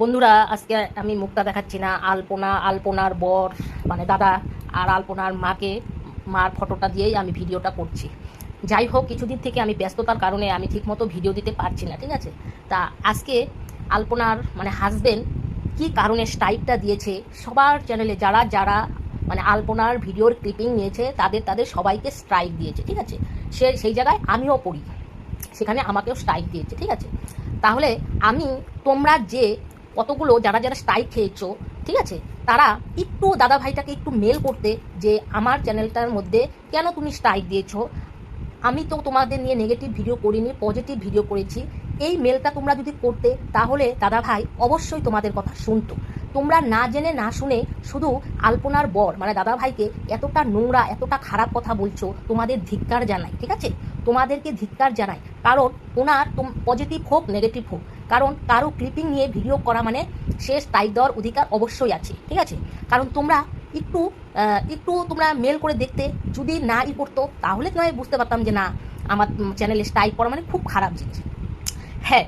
বন্ধুরা, আজকে আমি মুখটা দেখাচ্ছি না। আলপনা, আলপনার বর মানে দাদা আর আলপনার মাকে, মার ফটোটা দিয়েই আমি ভিডিওটা করছি। যাই হোক, কিছুদিন থেকে আমি ব্যস্ততার কারণে আমি ঠিকমতো ভিডিও দিতে পারছি না, ঠিক আছে? তা আজকে আলপনার মানে হাজবেন্ড কি কারণে স্ট্রাইকটা দিয়েছে, সবার চ্যানেলে যারা যারা মানে আলপনার ভিডিওর ক্লিপিং নিয়েছে, তাদের তাদের সবাইকে স্ট্রাইক দিয়েছে, ঠিক আছে? সে, সেই জায়গায় আমিও পড়ি। সেখানে আমাকেও স্ট্রাইক দিয়েছে, ঠিক আছে? তাহলে আমি, তোমরা যে কতগুলো যারা যারা স্ট্রাইক খেয়েছো, ঠিক আছে? তারা একটু দাদা ভাইটাকে একটু মেল করতে যে আমার চ্যানেলটার মধ্যে কেন তুমি স্ট্রাইক দিয়েছ? আমি তো তোমাদের নিয়ে নেগেটিভ ভিডিও করিনি পজিটিভ ভিডিও করেছি। এই মেলটা তোমরা যদি করতে, তাহলে দাদা ভাই অবশ্যই তোমাদের কথা শুনতো। তোমরা না জেনে, না শুনে শুধু আলপনার বর মানে দাদা ভাইকে এতটা নোংরা, এতটা খারাপ কথা বলছো, তোমাদের ধিক্কার জানাই, ঠিক আছে? তোমাদেরকে ধিক্কার জানাই। কারণ ওনার পজিটিভ হোক নেগেটিভ হোক কারণ কারও ক্লিপিং নিয়ে ভিডিও করা মানে সে স্ট্রাইক দেওয়ার অধিকার অবশ্যই আছে, ঠিক আছে? কারণ তোমরা একটু একটু তোমরা মেল করে দেখতে, যদি না ই করতো, তাহলে নয় বুঝতে পারতাম যে না, আমার চ্যানেলে স্ট্রাইক করা মানে খুব খারাপ জিনিস। হ্যাঁ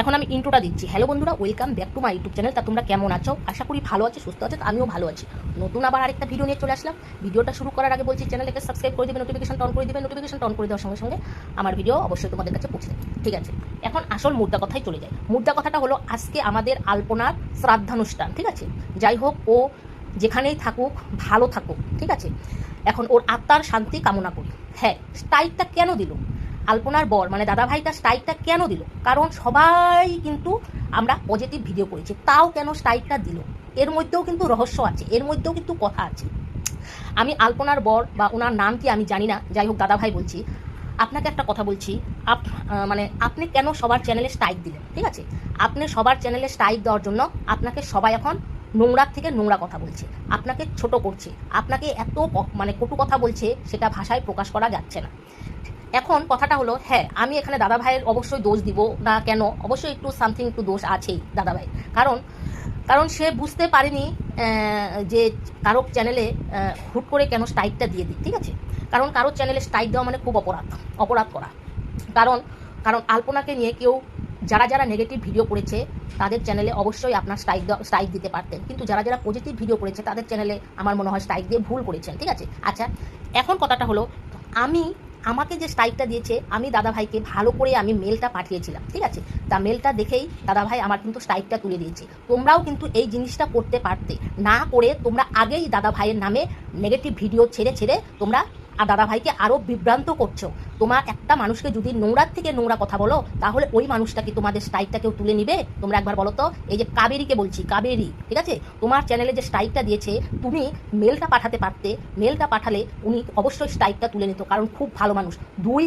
এখন আমি ইন্ট্রোটা দিচ্ছি। হ্যালো বন্ধুরা welcome back to my YouTube channel তা তোমরা কেমন আছো? আশা করি ভালো আছো, সুস্থ আছো আমিও ভালো আছি। নতুন আবার আরেকটা ভিডিও নিয়ে চলে আসলাম। ভিডিওটা শুরু করার আগে বলছি চ্যানেলটাকে সাবস্ক্রাইব করে দেবে নোটিফিকেশন অন করে দেবে নোটিফিকেশন অন করে দেওয়ার সঙ্গে সঙ্গে আমার ভিডিও অবশ্যই তোমাদের কাছে পৌঁছে দেবে, ঠিক আছে? এখন আসল মুদ্রা কথাই চলে যায় মুদ্রা কথাটা হলো আজকে আমাদের আলপনার শ্রাদ্ধানুষ্ঠান, ঠিক আছে? যাই হোক, ও যেখানেই থাকুক, ভালো থাকুক, ঠিক আছে? এখন ওর আত্মার শান্তি কামনা করি। হ্যাঁ স্ট্রাইকটা কেন দিল? আলপনার বর মানে দাদা ভাইটা স্ট্রাইকটা কেন দিল? কারণ সবাই কিন্তু আমরা পজিটিভ ভিডিও করেছি। তাও কেন স্ট্রাইকটা দিল? এর মধ্যেও কিন্তু রহস্য আছে, এর মধ্যেও কিন্তু কথা আছে। আমি আলপনার বর বা ওনার নাম কি আমি জানি না। যাই হোক দাদা ভাই বলছি আপনাকে একটা কথা বলছি। আপ মানে আপনি কেন সবার চ্যানেলে স্ট্রাইক দিলেন? ঠিক আছে? আপনি সবার চ্যানেলে স্ট্রাইক দেওয়ার জন্য আপনাকে সবাই এখন নোংরার থেকে নোংরা কথা বলছে। আপনাকে ছোট করছে। আপনাকে এত মানে কটু কথা বলছে, সেটা ভাষায় প্রকাশ করা যাচ্ছে না। এখন কথাটা হলো হ্যাঁ আমি এখানে দাদা ভাইয়ের অবশ্যই দোষ দিব না কেন? অবশ্যই একটু সামথিং একটু দোষ আছেই দাদা ভাই কারণ কারণ সে বুঝতে পারেনি যে কারও চ্যানেলে হুট করে কেন স্ট্রাইকটা দিয়ে দিই, ঠিক আছে? কারণ কারও চ্যানেলে স্ট্রাইক দেওয়া মানে খুব অপরাধ অপরাধ করা। কারণ কারণ আলপনাকে নিয়ে কেউ, যারা যারা নেগেটিভ ভিডিও করেছে, তাদের চ্যানেলে অবশ্যই আপনার স্ট্রাইক স্ট্রাইক দিতে পারতেন। কিন্তু যারা যারা পজিটিভ ভিডিও করেছে, তাদের চ্যানেলে আমার মনে হয় স্ট্রাইক দিয়ে ভুল করেছেন, ঠিক আছে? আচ্ছা এখন কথাটা হলো, আমি আমাকে যে স্ট্রাইকটা দিয়েছে, আমি দাদাভাইকে ভালো করে আমি মেলটা পাঠিয়েছিলাম, ঠিক আছে? তা মেলটা দেখেই দাদাভাই আমার কিন্তু স্ট্রাইকটা তুলে দিয়েছে। তোমরাও কিন্তু এই জিনিসটা করতে পারতে। না করে তোমরা আগেই দাদাভাইয়ের নামে নেগেটিভ ভিডিও ছেড়ে ছেড়ে তোমরা আর দাদাভাইকে আরও বিভ্রান্ত করছ। তোমার একটা মানুষকে যদি নোংরার থেকে নোংরা কথা বলো, তাহলে ওই মানুষটা কি তোমাদের স্ট্রাইকটা কেউ তুলে নিবে? তোমরা একবার বলো তো। এই যে কাবেরীকে বলছি, কাবেরী, ঠিক আছে? তোমার চ্যানেলে যে স্ট্রাইকটা দিয়েছে, তুমি মেলটা পাঠাতে পারতে মেলটা পাঠালে উনি অবশ্যই স্ট্রাইকটা তুলে নিত, কারণ খুব ভালো মানুষ। দুই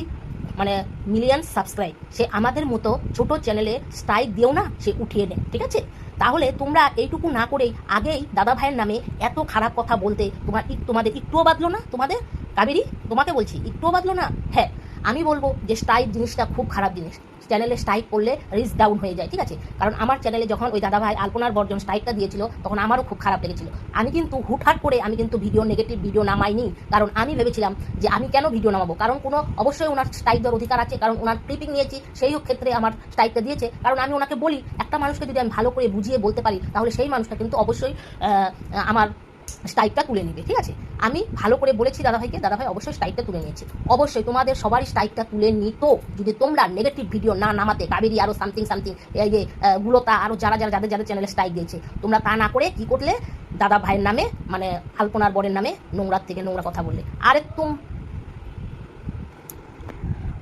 মানে মিলিয়ন সাবস্ক্রাইব সে আমাদের মতো ছোট চ্যানেলে স্ট্রাইক দিও না, সে উঠিয়ে নেয়, ঠিক আছে? তাহলে তোমরা এইটুকু না করেই আগেই দাদা ভাইয়ের নামে এত খারাপ কথা বলতে তোমার তোমাদের একটুও বাদলো না তোমাদের? কাবেরি, তোমাকে বলছি, একটুও বাদলো না? হ্যাঁ আমি বলব যে স্ট্রাইক জিনিসটা খুব খারাপ জিনিস। চ্যানেলে স্ট্রাইক করলে রিচ ডাউন হয়ে যায়, ঠিক আছে? কারণ আমার চ্যানেলে যখন ওই দাদা ভাই আলপনার বর্জন স্ট্রাইকটা দিয়েছিল, তখন আমারও খুব খারাপ লেগেছিল। আমি কিন্তু হুটহাট করে আমি কিন্তু ভিডিও নেগেটিভ ভিডিও নামাইনি, কারণ আমি ভেবেছিলাম যে আমি কেন ভিডিও নামাবো? কারণ কোনো অবশ্যই ওনার স্ট্রাইক দেওয়ার অধিকার আছে, কারণ ওনার ক্লিপিং নিয়েছি, সেই ক্ষেত্রে আমার স্ট্রাইকটা দিয়েছে। কারণ আমি ওনাকে বলি, একটা মানুষকে যদি আমি ভালো করে বুঝিয়ে বলতে পারি, তাহলে সেই মানুষটা কিন্তু অবশ্যই আমার স্ট্রাইকটা তুলে নেবে, ঠিক আছে? আমি ভালো করে বলেছি দাদাভাইকে, দাদাভাই অবশ্যই স্ট্রাইকটা তুলে নিয়েছে। অবশ্যই তোমাদের সবারই স্ট্রাইকটা তুলে নিত। যদি তোমরা নেগেটিভ ভিডিও না নামাতে, কাবেরি আরও সামথিং সামথিং এই যে গুলোতা আরও যারা যারা, যাদের যাদের চ্যানেলে স্ট্রাইক দিয়েছে, তোমরা তা না করে কি করলে? দাদা ভাইয়ের নামে মানে আলপনার বরের নামে নোংরার থেকে নোংরা কথা বললে। আরে তুম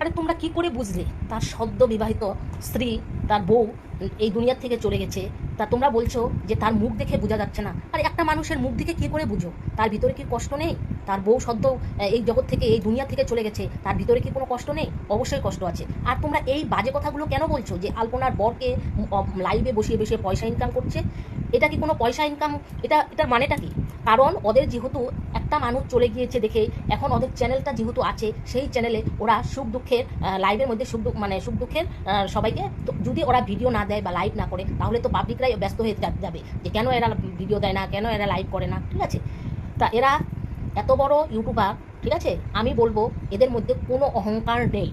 আরে তোমরা কি করে বুঝলে? তার সদ্য বিবাহিত স্ত্রী, তার বউ এই দুনিয়ার থেকে চলে গেছে। তা তোমরা বলছো যে তার মুখ দেখে বোঝা যাচ্ছে না। আর একটা মানুষের মুখ দেখে কি করে বুঝো? তার ভিতরে কি কষ্ট নেই? তার বউ সদ্য এই জগৎ থেকে, এই দুনিয়া থেকে চলে গেছে। তার ভিতরে কি কোনো কষ্ট নেই? অবশ্যই কষ্ট আছে। আর তোমরা এই বাজে কথাগুলো কেন বলছো যে আলপনার বরকে লাইভে বসিয়ে বসিয়ে পয়সা ইনকাম করছে? এটা কি কোনো পয়সা ইনকাম এটা, এটার মানেটা কি? কারণ ওদের যেহেতু একটা মানুষ চলে গিয়েছে দেখে এখন ওদের চ্যানেলটা যেহেতু আছে, সেই চ্যানেলে ওরা সুখ দুঃখের লাইভের মধ্যে সুখ দুঃখ মানে সুখ দুঃখের সবাইকে যদি ওরা ভিডিও না দেয় বা লাইভ না করে, তাহলে তো পাবলিকরাই ব্যস্ত হয়ে যাবে। যে কেন এরা ভিডিও দেয় না? কেন এরা লাইভ করে না? ঠিক আছে? তা এরা এত বড় ইউটিউবার ঠিক আছে? আমি বলব, এদের মধ্যে কোনো অহংকার নেই।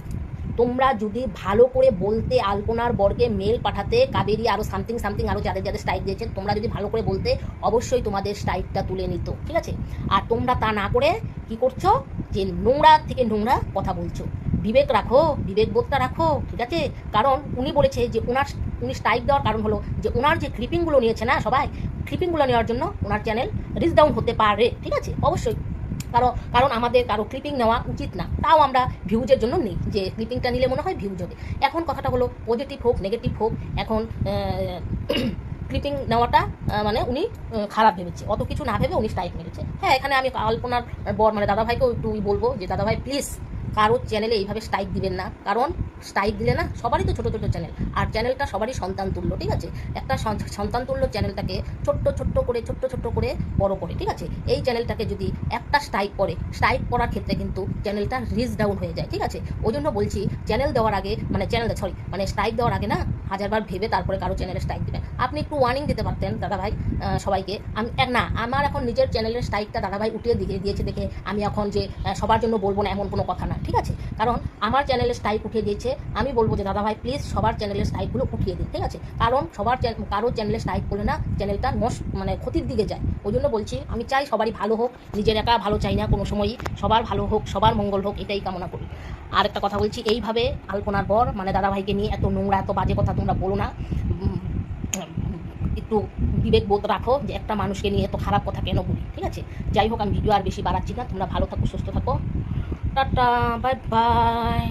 তোমরা যদি ভালো করে বলতে আলপনার বরকে মেল পাঠাতে, কাবেরি আরও সামথিং সামথিং আরও যাদের যাদের স্ট্রাইক দিয়েছে, তোমরা যদি ভালো করে বলতে, অবশ্যই তোমাদের স্ট্রাইকটা তুলে নিত, ঠিক আছে? আর তোমরা তা না করে কি করছ? যে নোংরা থেকে নোংরা কথা বলছো। বিবেক রাখো, বিবেক বোধটা রাখো, ঠিক আছে? কারণ উনি বলেছে যে ওনার উনি স্ট্রাইক দেওয়ার কারণ হলো যে ওনার যে ক্লিপিংগুলো নিয়েছে না সবাই ক্লিপিংগুলো নেওয়ার জন্য ওনার চ্যানেল রিচ ডাউন হতে পারে, ঠিক আছে? অবশ্যই। কারণ কারণ আমাদের কারও ক্লিপিং নেওয়া উচিত না। তাও আমরা ভিউজের জন্য নিই, যে ক্লিপিংটা নিলে মনে হয় ভিউজ হবে। এখন কথাটা হলো পজিটিভ হোক নেগেটিভ হোক, এখন ক্লিপিং নেওয়াটা মানে উনি খারাপ ভেবেছে। অত কিছু না ভেবে উনি স্ট্রাইক মেরেছে। হ্যাঁ এখানে আমি আলপনার বর মানে দাদাভাইকেও একটু বলব যে, দাদাভাই প্লিজ কারোর চ্যানেলে এইভাবে স্ট্রাইক দিবেন না। কারণ স্ট্রাইক দিলে না সবারই তো ছোটো ছোটো চ্যানেল আর চ্যানেলটা সবারই সন্তান তুল্য, ঠিক আছে? একটা সন- সন্তান তুল্য চ্যানেলটাকে ছোট্ট ছোট্ট করে, ছোট্ট ছোট্ট করে বড় করে, ঠিক আছে? এই চ্যানেলটাকে যদি একটা স্ট্রাইক করে স্ট্রাইক করার ক্ষেত্রে কিন্তু চ্যানেলটা রিচ ডাউন হয়ে যায়, ঠিক আছে? ওই জন্য বলছি চ্যানেল দেওয়ার আগে মানে চ্যানেল সরি মানে স্ট্রাইক দেওয়ার আগে না হাজারবার ভেবে তারপরে কারও চ্যানেলে স্ট্রাইক দেবেন। আপনি একটু ওয়ার্নিং দিতে পারতেন দাদাভাই সবাইকে। আমি না, আমার এখন নিজের চ্যানেলের স্ট্রাইকটা দাদাভাই উঠিয়ে দিয়ে দিয়েছে দেখে আমি এখন যে সবার জন্য বলব না এমন কোনো কথা না, ঠিক আছে? কারণ আমার চ্যানেলের স্ট্রাইক উঠিয়ে দিয়েছে, আমি বলব যে, দাদাভাই প্লিজ সবার চ্যানেলের স্ট্রাইকগুলো উঠিয়ে দিন, ঠিক আছে? কারণ সবার কারও চ্যানেলে স্ট্রাইক করলে না চ্যানেলটা নষ্ট মানে ক্ষতির দিকে যায়। ওই জন্য বলছি, আমি চাই সবারই ভালো হোক, নিজের একা ভালো চাই না কোনো সময়ই, সবার ভালো হোক, সবার মঙ্গল হোক, এটাই কামনা করি। আর একটা কথা বলছি, এইভাবে আলপনার পর মানে দাদাভাইকে নিয়ে এত নোংরা, এত বাজে কথা তোমরা বলো না। একটু বিবেক বোধ রাখো যে একটা মানুষকে নিয়ে এত খারাপ কথা কেন বলি, ঠিক আছে? যাই হোক, আমি ভিডিও আর বেশি বাড়াচ্ছি না। তোমরা ভালো থাকো, সুস্থ থাকো। Tata bye bye